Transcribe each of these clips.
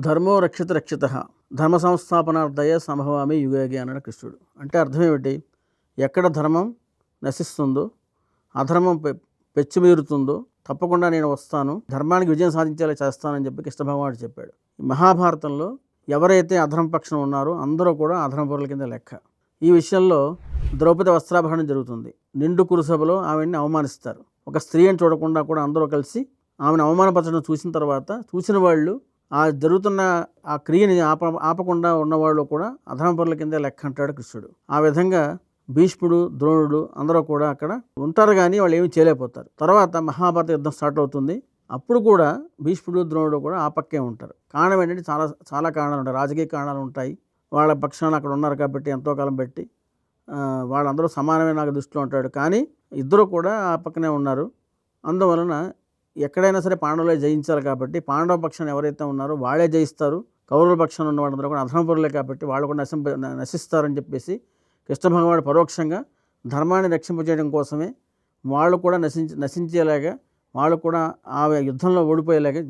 ధర్మో రక్షిత రక్షిత ధర్మ సంస్థాపనార్థయ సంభవామి యుగయోగి అన్నాడు కృష్ణుడు. అంటే అర్థం ఏమిటి? ఎక్కడ ధర్మం నశిస్తుందో అధర్మం పెచ్చిమీరుతుందో పెచ్చుమీరుతుందో తప్పకుండా నేను వస్తాను. ధర్మానికి విజయం సాధించేలా చేస్తానని చెప్పి కృష్ణ భగవానుడు చెప్పాడు. ఈ మహాభారతంలో ఎవరైతే అధర్మ పక్షం ఉన్నారో అందరూ కూడా అధర్మ పరుల కింద లెక్క. ఈ విషయంలో ద్రౌపది వస్త్రాభరణం జరుగుతుంది. నిండు కురుసభలో ఆమెని అవమానిస్తారు. ఒక స్త్రీని చూడకుండా కూడా అందరూ కలిసి ఆమెను అవమానపరచడం చూసిన తర్వాత చూసిన వాళ్ళు ఆ జరుగుతున్న ఆ క్రియని ఆప ఆపకుండా ఉన్నవాళ్ళు కూడా అధర్మపరుల కింద లెక్క అంటాడు కృష్ణుడు. ఆ విధంగా భీష్ముడు ద్రోణుడు అందరూ కూడా అక్కడ ఉంటారు కానీ వాళ్ళు ఏమీ చేయలేకపోతారు. తర్వాత మహాభారత యుద్ధం స్టార్ట్ అవుతుంది. అప్పుడు కూడా భీష్ముడు ద్రోణుడు కూడా ఆ పక్కే ఉంటారు. కారణం ఏంటంటే చాలా చాలా కారణాలు ఉంటాయి. రాజకీయ కారణాలు ఉంటాయి. వాళ్ళ పక్షాన అక్కడ ఉన్నారు కాబట్టి ఎంతో కాలం పెట్టి వాళ్ళందరూ సమానమే నాకు దృష్టిలో ఉంటాడు. కానీ ఇద్దరు కూడా ఆ పక్కనే ఉన్నారు. అందువలన ఎక్కడైనా సరే పాండవులే జయించాలి కాబట్టి పాండవ పక్షాన్ని ఎవరైతే ఉన్నారో వాళ్ళే జయిస్తారు. కౌరవుల పక్షాన ఉన్న వాళ్ళందరూ కూడా అధర్మపరులే కాబట్టి వాళ్ళు కూడా నశింప నశిస్తారని చెప్పేసి కృష్ణ భగవానుడు పరోక్షంగా ధర్మాన్ని రక్షింపజేయడం కోసమే వాళ్ళు కూడా నశించి నశించేలాగా వాళ్ళు కూడా ఆ యుద్ధంలో ఓడిపోయేలాగా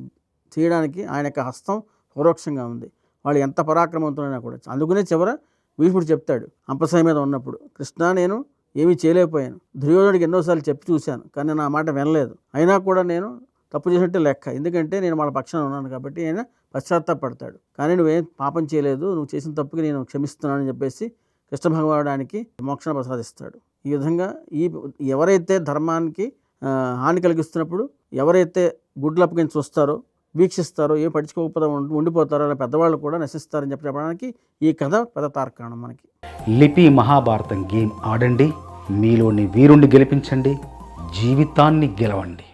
చేయడానికి ఆయన యొక్క హస్తం పరోక్షంగా ఉంది. వాళ్ళు ఎంత పరాక్రమవంతులైనా కూడా అందుకనే చివర భీష్ముడు చెప్తాడు అంపసాయి మీద ఉన్నప్పుడు కృష్ణ నేను ఏమీ చేయలేకపోయాను. దుర్యోధనుడికి ఎన్నోసార్లు చెప్పి చూశాను కానీ నా మాట వినలేదు. అయినా కూడా నేను తప్పు చేసినట్టే లెక్క. ఎందుకంటే నేను వాళ్ళ పక్షాన ఉన్నాను కాబట్టి ఆయన పశ్చాత్తాపడతాడు కానీ నువ్వేం పాపం చేయలేదు నువ్వు చేసిన తప్పుకి నేను క్షమిస్తున్నానని చెప్పేసి కృష్ణ భగవానుడానికి మోక్షణ ప్రసాదిస్తాడు. ఈ విధంగా ఈ ఎవరైతే ధర్మానికి హాని కలిగిస్తున్నప్పుడు ఎవరైతే గుడ్లు అప్పగించి చూస్తారో వీక్షిస్తారో ఏ పట్టించుకోకపోతే ఉండిపోతారో అలా పెద్దవాళ్ళు కూడా నశిస్తారని చెప్పడానికి ఈ కథ పెద్ద తార్కాణం మనకి. లిపి మహాభారతం గేమ్ ఆడండి. మీలోని వీరుణ్ణి గెలిపించండి జీవితాన్ని గెలవండి.